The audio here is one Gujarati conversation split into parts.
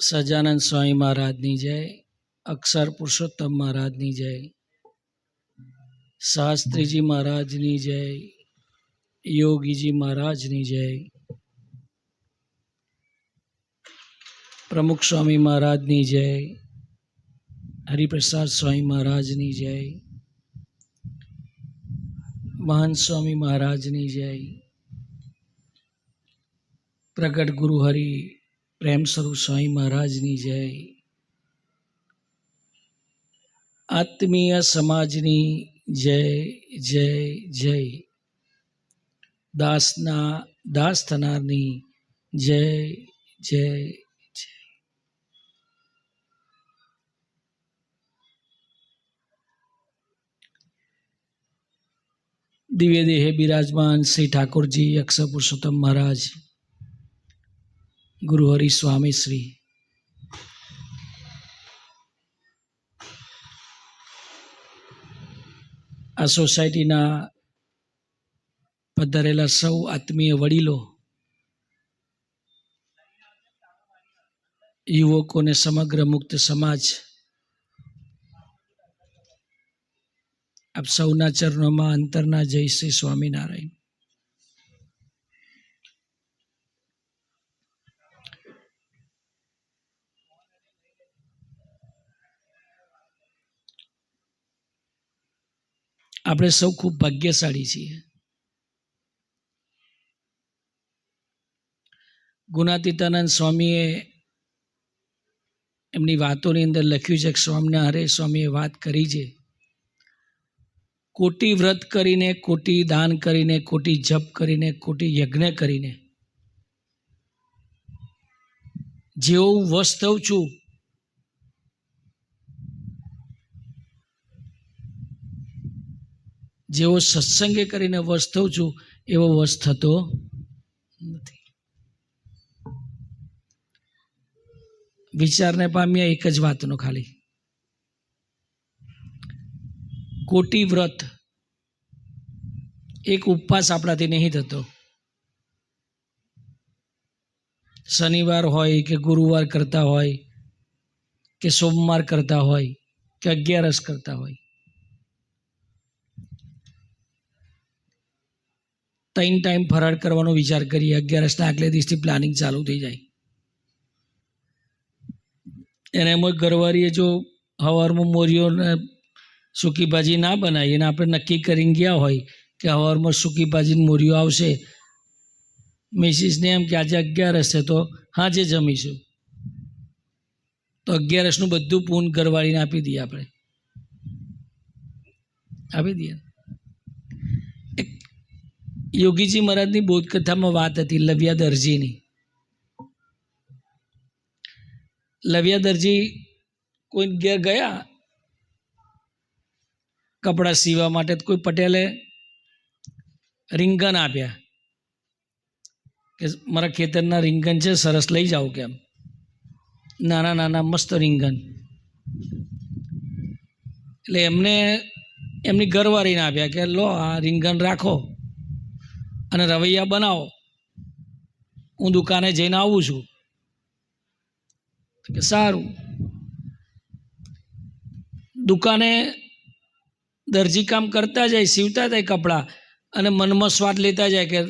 સજાનંદ સ્વામી મહારાજની જય, અક્ષર પુરુષોત્તમ મહારાજની જય, શાસ્ત્રીજી મહારાજની જય, યોગીજી મહારાજની જય, પ્રમુખ સ્વામી મહારાજની જય, હરિપ્રસાદ સ્વામી મહારાજની જય મહાન સ્વામી મહારાજની જય, પ્રગટ ગુરુ હરિ પ્રેમ સ્વરૂપ સ્વામી મહારાજની જય. આત્મીય સમાજની જય જય જય. દાસના, દાસ થનારની જય જય જય. દિવ્ય દેહે બિરાજમાન શ્રી ઠાકોરજી અક્ષર પુરુષોત્તમ મહારાજ. ગુરુ હરિ સ્વામી શ્રી. આ સોસાયટીના પધારેલા સૌ આત્મીય વડીલો, યુવકોને સમગ્ર મુક્ત સમાજ, આપ સૌના ચરણોમાં અંતરના જય શ્રી સ્વામિનારાયણ. આપણે સૌ ખૂબ ભાગ્યશાળી છીએ. ગુણાતીતાનંદ સ્વામીએ એમની વાતોની અંદર લખ્યું છે કે સ્વામીના હરે સ્વામીએ વાત કરી છે. કોટી વ્રત કરીને, કોટી દાન કરીને, કોટી જપ કરીને, કોટી યજ્ઞ કરીને. જેવો વશ થઉં છું જેવો સત્સંગે કરીને વશ થઉં છું, એવો વશ થતો નથી. વિચારને પામ્યા એક જ વાતનો ખાલી. કોટી વ્રત એક ઉપવાસ આપણાથી નહીં થતો શનિવાર હોય કે ગુરુવાર કરતા હોય, કે સોમવાર કરતા હોય, કે અગિયારસ કરતા હોય. ત્રણ ટાઈમ ફરાળ કરવાનો વિચાર કરીએ અગિયારસના આગલે દિવસથી પ્લાનિંગ ચાલુ થઈ જાય. એને એમાં ઘરવાળીએ જો હવારમાં મોરીઓને સૂકી ભાજી ના બનાવી અને આપણે નક્કી કરીને ગયા હોય કે હવારમાં સૂકી ભાજીને મોરીઓ આવશે. મિસિસને એમ કે આજે અગિયારસ છે તો હાજે જમીશું. તો અગિયારસનું બધું પૂન ઘરવાળીને આપી દઈએ આપણે. આપી દઈએ. યોગીજી મહારાજની બોધકથામાં વાત હતી લવ્યા દરજીની લવ્યા દરજી કોઈ ઘેર ગયા? કપડાં સીવા માટે કોઈ પટેલે રીંગણ આપ્યા. કે મારા ખેતરના રીંગણ છે, સરસ લઈ જાઓ કેમ નાના નાના મસ્ત રીંગણ. એટલે એમને એમની ઘરવાળીને આપ્યા કે લો આ રીંગણ રાખો. અને રવૈયા બનાવો. હું દુકાને જઈને આવું છું. કે સારું. દુકાને દરજી કામ કરતા જાય, સીવતા જાય કપડાં અને મનમાં સ્વાદ લેતા જાય કે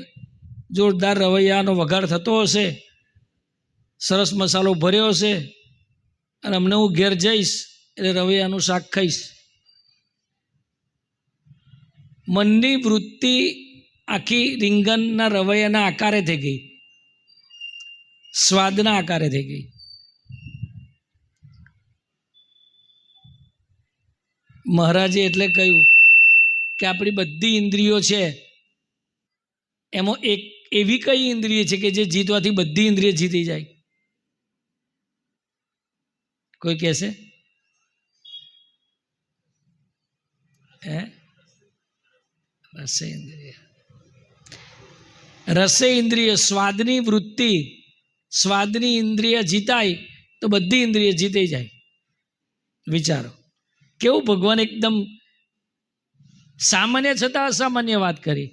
જોરદાર રવૈયાનો વઘાર થતો હશે, સરસ મસાલો ભર્યો હશે અને અમને હું ઘેર જઈશ એટલે રવૈયાનું શાક ખાઈશ. મનની વૃત્તિ આખી રીંગણના રવૈયાના આકારે થઈ ગઈ. સ્વાદના આકારે થઈ ગઈ. મહારાજે એટલે કહ્યું કે આપણી બધી ઇન્દ્રિયો છે, એમાં એક એવી કઈ ઇન્દ્રિય છે કે જે જીતવાથી બધી ઇન્દ્રિય જીતી જાય? કોઈ કહેશે? હે? બસ ઇન્દ્રિય. રસે ઇન્દ્રિય સ્વાદની વૃત્તિ, સ્વાદની ઇન્દ્રિય જીતાય તો બધી ઇન્દ્રિય જીતી જાય. વિચારો. કેવું ભગવાન એકદમ સામાન્ય છતાં અસામાન્ય વાત કરી.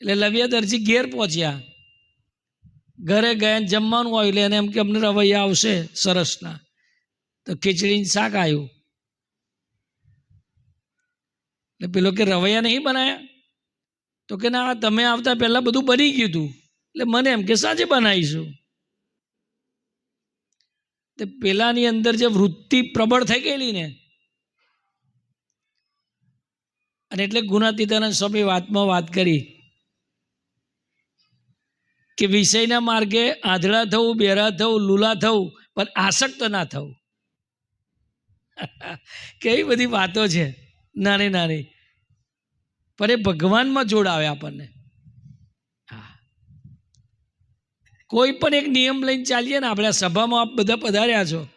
એટલે લવ્યા દરજી ઘેર પહોંચ્યા. ઘરે ગયા જમવાનું આવ્યું, એટલે એને એમ કે અમને રવૈયા આવશે સરસના. તો ખીચડીને શાક આવ્યું. એટલે પેલો કે રવૈયા નહીં બનાવ્યા તો કે ના, તમે આવતા પહેલાં બધું બની ગયું હતું એટલે મને એમ કે સાંજે બનાવીશું. તે પેલાની અંદર જે વૃત્તિ પ્રબળ થઈ ગયેલી ને, અને એટલે ગુણાતીતાનંદ સ્વામી વાતમાં વાત કરી કે વિષયના માર્ગે આંધળા થવું, બેરા થવું, લુલા થવું, પણ આસક્ત ના થવું. કેવી બધી વાતો છે. નાની નાની. પણ એ ભગવાનમાં જોડાવે આપણને. હા. કોઈ પણ એક નિયમ લઈને ચાલીએ ને, આપણે સભામાં આપ બધા પધાર્યા છો.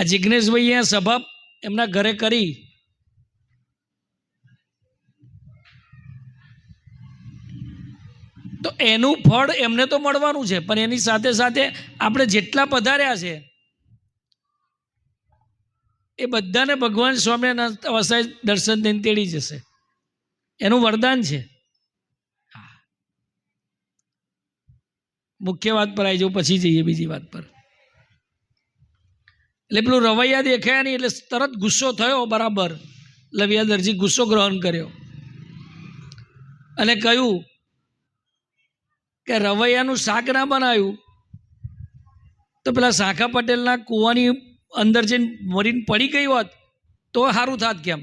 આ જિજ્ઞેશભાઈ અહીંયા સભા એમના ઘરે કરી. તો એનું ફળ એમને તો મળવાનું છે, પણ એની સાથે સાથે આપણે જેટલા પધાર્યા છે એ બધાને ભગવાન સ્વામિનારાયણ અવસ્થાએ દર્શન દઈને તેડી જશે. એનું વરદાન છે. મુખ્ય વાત પર આવી જાઉં પછી જઈએ બીજી વાત પર. એટલે પેલું રવૈયા દેખાયા નહીં, એટલે તરત ગુસ્સો થયો, બરાબર. લવિયા દરજી ગુસ્સો ગ્રહણ કર્યો. અને કહ્યું કે રવૈયાનું શાક ના બનાવ્યું. તો પેલા શાખા પટેલના કૂવાની અંદર જઈને મરીને પડી ગઈ હોત, તો સારું થાત કેમ?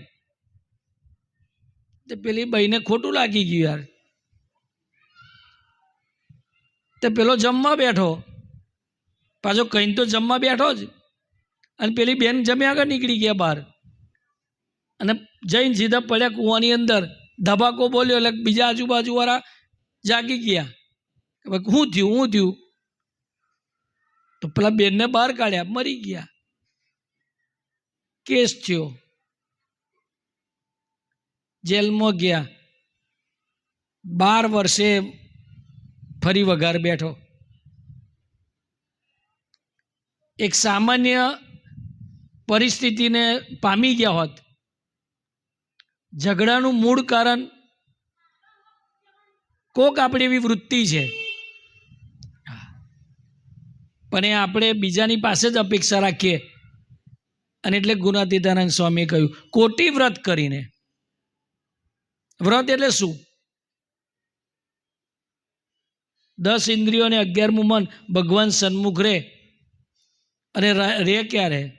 તે પેલી બહીને ખોટું લાગી ગયું યાર. તે પેલો જમવા બેઠો. પાછો કહીને તો જમવા બેઠો જ. અને પેલી બેન જમ્યા આગળ નીકળી ગયા બહાર. અને જઈને સીધા પડ્યા કૂવાની અંદર. ધબાકો બોલ્યો એટલે બીજા આજુબાજુવાળા જાગી ગયા. હું થયું? હું થયું? તો પેલા બેનને બહાર કાઢ્યા, મરી ગયા. કેસ થયો. જેલમાં ગયા. બાર વર્ષે ફરી વઘાર બેઠો. એક સામાન્ય પરિસ્થિતિને પામી ગયા હોત. ઝઘડાનું મૂળ કારણ કોક આપણી એવી વૃત્તિ છે. પણ એ આપણે બીજાની પાસે જ અપેક્ષા રાખીએ. અને એટલે ગુણાતીતાનંદ સ્વામીએ કહ્યું, કોટી વ્રત કરીને. વ્રત એટલે શું? દસ ઇન્દ્રિયો અને અગિયારમું મન ભગવાન સન્મુખ રહે અને ર- ક્યારે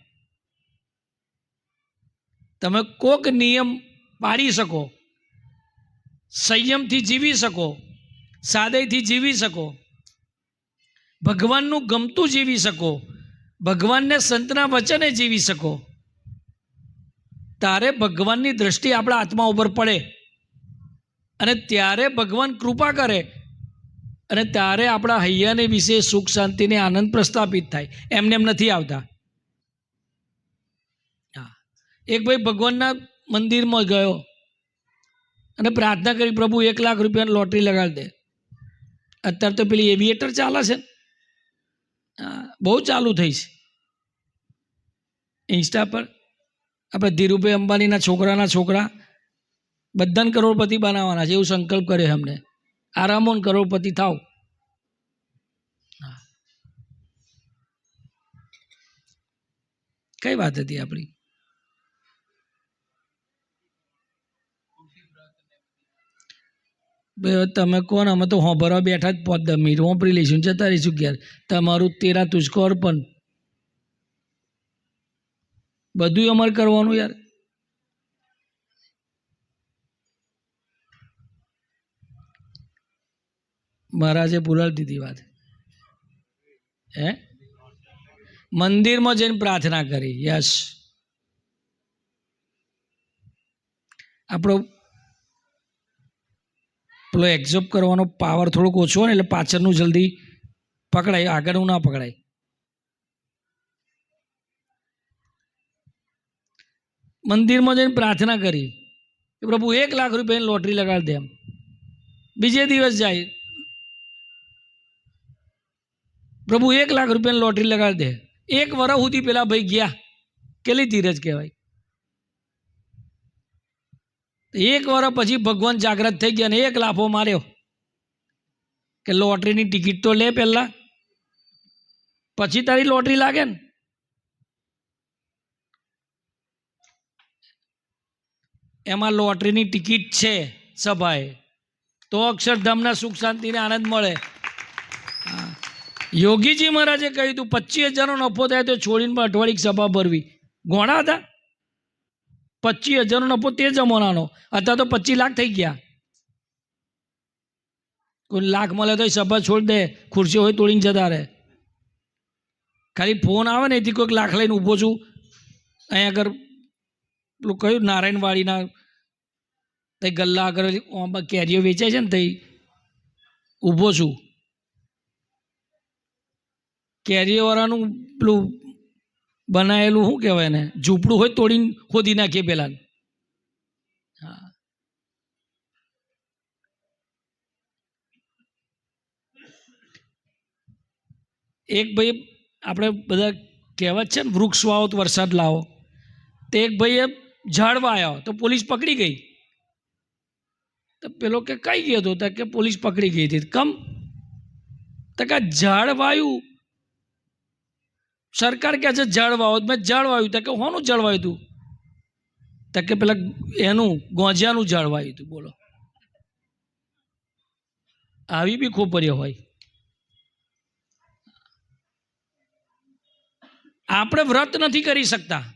તમે કોક નિયમ પાડી શકો, સંયમથી જીવી શકો, સાદયથી જીવી શકો, ભગવાનનું ગમતું જીવી શકો ભગવાનને સંતના વચને જીવી શકો. તારે ભગવાનની દ્રષ્ટિ આપણા આત્મા ઉપર પડે. અને ત્યારે ભગવાન કૃપા કરે. અને ત્યારે આપણા હૈયાને વિશે સુખ, શાંતિને આનંદ પ્રસ્થાપિત થાય. એમને એમ નથી આવતા. હા. એક ભાઈ ભગવાનના મંદિરમાં ગયો. અને પ્રાર્થના કરી, પ્રભુ, એક લાખ રૂપિયાની લોટરી લગાડી દે. અત્યારે તો પેલી એવિએટર ચાલે છે બહુ ચાલુ થઈ છે. ઇન્સ્ટા પર આપણે ધીરુભાઈ અંબાણીના છોકરાના છોકરા બધાને કરોડપતિ બનાવવાના છે, એવું સંકલ્પ કર્યો અમને. આરામોન કરોડપતિ થાવ. કઈ વાત હતી આપણી? તમે કોણ? અમે તો હોંભરવા બેઠા જ પોત દમીર હોંપરી લઈશું જતા રહીશું ઘેર. તમારું તેરા તુજકો અર્પણ. બધું અમારે કરવાનું યાર. મહારાજે ભૂલાવી દીધી વાત. હે? મંદિરમાં જઈને પ્રાર્થના કરી. યસ. આપણો પેલો એક્ઝોર્બ કરવાનો પાવર થોડોક ઓછો હોય ને એટલે પાછળનું જલ્દી પકડાય, આગળનું ના પકડાય. મંદિરમાં જઈને પ્રાર્થના કરી કે પ્રભુ એક લાખ રૂપિયાની લોટરી લગાડી દે એમ. બીજે દિવસ જાય. પ્રભુ એક લાખ રૂપિયાની લોટરી લગાડી દે. એક વર્ષ સુધી પેલા ભાઈ ગયા. કેટલી ધીરજ કહેવાય. એક વર્ષ પછી ભગવાન જાગ્રત થઈ ગયા અને એક લાફો માર્યો કે લોટરીની ટિકિટ તો લે પહેલાં. પછી તારી લોટરી લાગે ને? એમાં લોટરીની ટિકિટ છે સભાએ. તો અક્ષરધામના સુખ શાંતિને આનંદ મળે. યોગીજી મહારાજે કહ્યું હતું પચીસ હજારનો નફો થાય તો છોડીને પણ અઠવાડિક સભા ભરવી. ગોણા હતા? પચીસ હજારનો નફો તે જમાનાનો. અત્યારે તો પચીસ લાખ થઈ ગયા. કોઈ લાખ મળે તો સભા છોડી દે. ખુરશી હોય તોડીને જતા રહે. ખાલી ફોન આવે ને, એથી કોઈક લાખ લઈને ઊભો છું. અહીંયા આગળ પેલું કયું? નારાયણવાડીના તે ગલ્લા આગળ કેરીઓ વેચે છે ને તે, ઊભો છું. કેરીઓવાળાનું પેલું બનાવેલું શું કહેવાય એને? ઝૂંપડું હોય તોડીને ખોદી નાખીએ પેલા હા. એક ભાઈ આપણે બધા કહેવત છે ને, વૃક્ષ વાવો તો વરસાદ લાવો. તે એક ભાઈએ ઝાડ આવ્યો તો પોલીસ પકડી ગઈ. તો પેલો કે, કઈ ગયો હતો તો કે, પોલીસ પકડી ગઈ હતી. કમ, તો કે આ સરકાર કહે છે વાવો મેં વાવ્યું તો કે, હોનું જળવાયું હતું તો કે, પેલા એનું, ગોંજિયાનું ઝાડ હતું. બોલો. આવી બી ખોપરીઓ હોય. આપણે વ્રત નથી કરી શકતા.